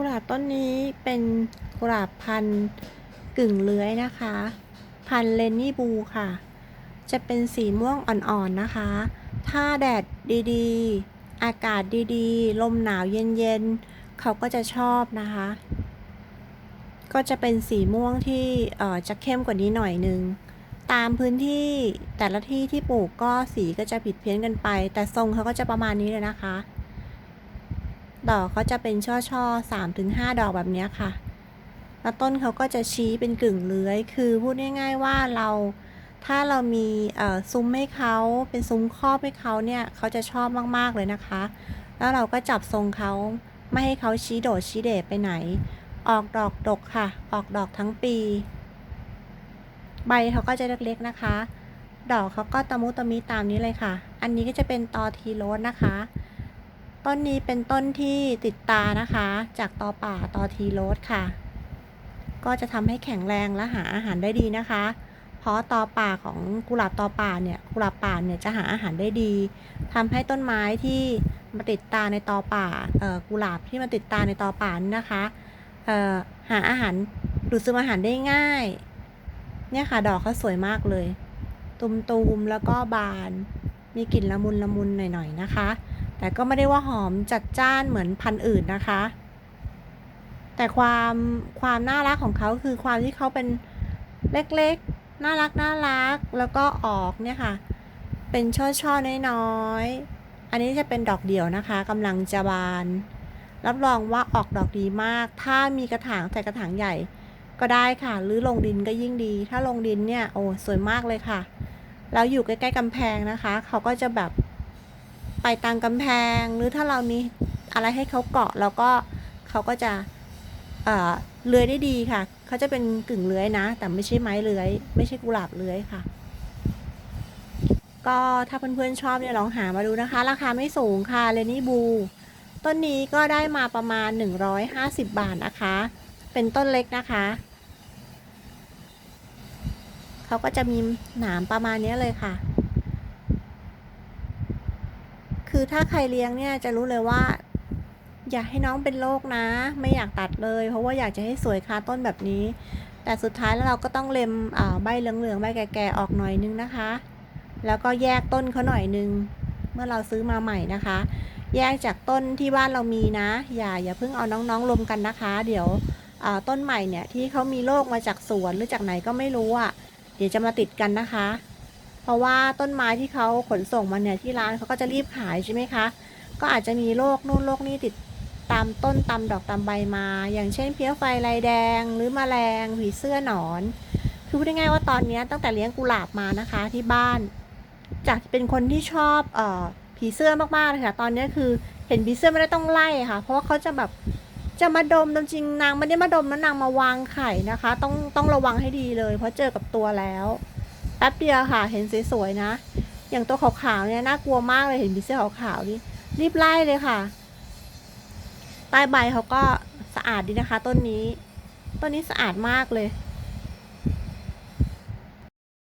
กุหลาบต้นนี้เป็นกุหลาบพันธุ์กึ่งเลื้อยนะคะ พันธุ์เลนนี่บูค่ะ จะเป็นสีม่วงอ่อนๆนะคะ ถ้าแดดดีๆ อากาศดีๆ ลมหนาวเย็นๆ เขาก็จะชอบนะคะ ก็จะเป็นสีม่วงที่เอ่อจะเข้มกว่านี้หน่อยนึง ตามพื้นที่แต่ละที่ที่ปลูกก็สีก็จะผิดเพี้ยนกันไป แต่ทรงเขาก็จะประมาณนี้เลยนะคะ ดอกเขาจะเป็นช่อช่อสามถึงห้าดอกแบบนี้ค่ะ แล้วต้นเขาก็จะชี้เป็นกึ่งเลื้อย คือพูดง่าย ๆว่าเราถ้าเรามีซุ้มให้เขาเป็นซุ้มครอบให้เขาเนี่ยเขาจะชอบมากๆเลยนะคะ แล้วเราก็จับทรงเขาไม่ให้เขาชี้โดดชี้เดชไปไหน ออกดอกดกค่ะ ออกดอกทั้งปี ใบเขาก็จะเล็กๆนะคะ ดอกเขาก็ตะมุตะมิตามนี้เลยค่ะ อันนี้ก็จะเป็นตอทีโรสนะคะ ต้นนี้เป็นต้นที่ติดตานะคะ จากตอป่าตอทีโรสค่ะ ก็จะทำให้แข็งแรงและหาอาหารได้ดีนะคะ เพราะตอป่าของกุหลาบตอป่าเนี่ยกุหลาบป่าเนี่ยจะหาอาหารได้ดีทำให้ต้นไม้ที่มาติดตาในตอป่าเอ่อกุหลาบที่มาติดตาในตอป่านี่นะคะเอ่อหาอาหารดูดซึมอาหารได้ง่าย เนี่ยค่ะดอกเขาสวยมากเลย ตุมๆแล้วก็บาน มีกลิ่นละมุนละมุนหน่อยๆนะคะ แต่ก็ไม่ได้ว่าหอมจัดจ้านเหมือนพันธุ์อื่นนะคะ แต่ความความน่ารักของเขาคือความที่เขาเป็นเล็กๆ น่ารักน่ารัก แล้วก็ออกเนี่ยค่ะ เป็นช่อๆน้อยๆ อันนี้จะเป็นดอกเดี่ยวนะคะกำลังจะบาน รับรองว่าออกดอกดีมาก ถ้ามีกระถางใส่กระถางใหญ่ก็ได้ค่ะ หรือลงดินก็ยิ่งดี ถ้าลงดินเนี่ย โอ้ สวยมากเลยค่ะ แล้วอยู่ใกล้ ๆกำแพงนะคะ เขาก็จะแบบ ไปตามกำแพง หรือถ้าเรามีอะไรให้เขาเกาะแล้วก็เขาก็จะเอ่อเลื้อยได้ดีค่ะ เขาจะเป็นกึ่งเลื้อยนะ แต่ไม่ใช่ไม้เลื้อย ไม่ใช่กุหลาบเลื้อยค่ะ ก็ถ้าเพื่อนๆชอบเนี่ยลองหามาดูนะคะ ราคาไม่สูงค่ะเลนี่บู ต้นนี้ก็ได้มาประมาณ 150 บาทนะคะ เป็นต้นเล็กนะคะ เขาก็จะมีหนามประมาณนี้เลยค่ะ คือถ้าใครเลี้ยงเนี่ยจะรู้เลยว่า อยากให้น้องเป็นโรคนะ ไม่อยากตัดเลย เพราะว่าอยากจะให้สวยคาต้นแบบนี้ แต่สุดท้ายแล้วเราก็ต้องเล็มใบเหลืองๆใบแก่ๆออกหน่อยนึงนะคะ แล้วก็แยกต้นเขาหน่อยนึง เมื่อเราซื้อมาใหม่นะคะ แยกจากต้นที่บ้านเรามีนะ อย่าอย่าเพิ่งเอาน้องๆรวมกันนะคะ เดี๋ยวต้นใหม่เนี่ยที่เขามีโรคมาจากสวนหรือจากไหนก็ไม่รู้อะเดี๋ยวจะมาติดกันนะคะ ราะว่าต้นไม้ที่เขาขนส่งมาเนี่ยที่ร้านเขาก็จะรีบขายใช่ไหมคะ ก็อาจจะมีโรคนู่นโรคนี่ติดตามต้นตามดอกตามใบมา อย่างเช่นเพี้ยไฟลายแดง หรือมแมลงผีเสื้อหนอน คือพูดง่ายๆว่าตอนนี้ตั้งแต่เลี้ยงกุหลาบมานะคะที่บ้าน จากเป็นคนที่ชอบเอ่อผีเสื้อมากๆเลยค่ะ ตอนนี้คือเห็นผีเสื้อไม่ได้ต้องไล่ค่ะ เพราะว่าเขาจะแบบจะมาดมดมจริงนางไม่ได้มาดมนะนางมาวางไข่นะคะ ต้องต้องระวังให้ดีเลย เพราะเจอกับตัวแล้ว แป๊บเดียวค่ะ เห็นสวยๆนะ อย่างตัวขาวๆเนี่ยน่ากลัวมากเลยเห็นผีเสื้อขาวๆนี่รีบไล่เลยค่ะ ใต้ใบเขาก็สะอาดดีนะคะ ต้นนี้ ต้นนี้สะอาดมากเลย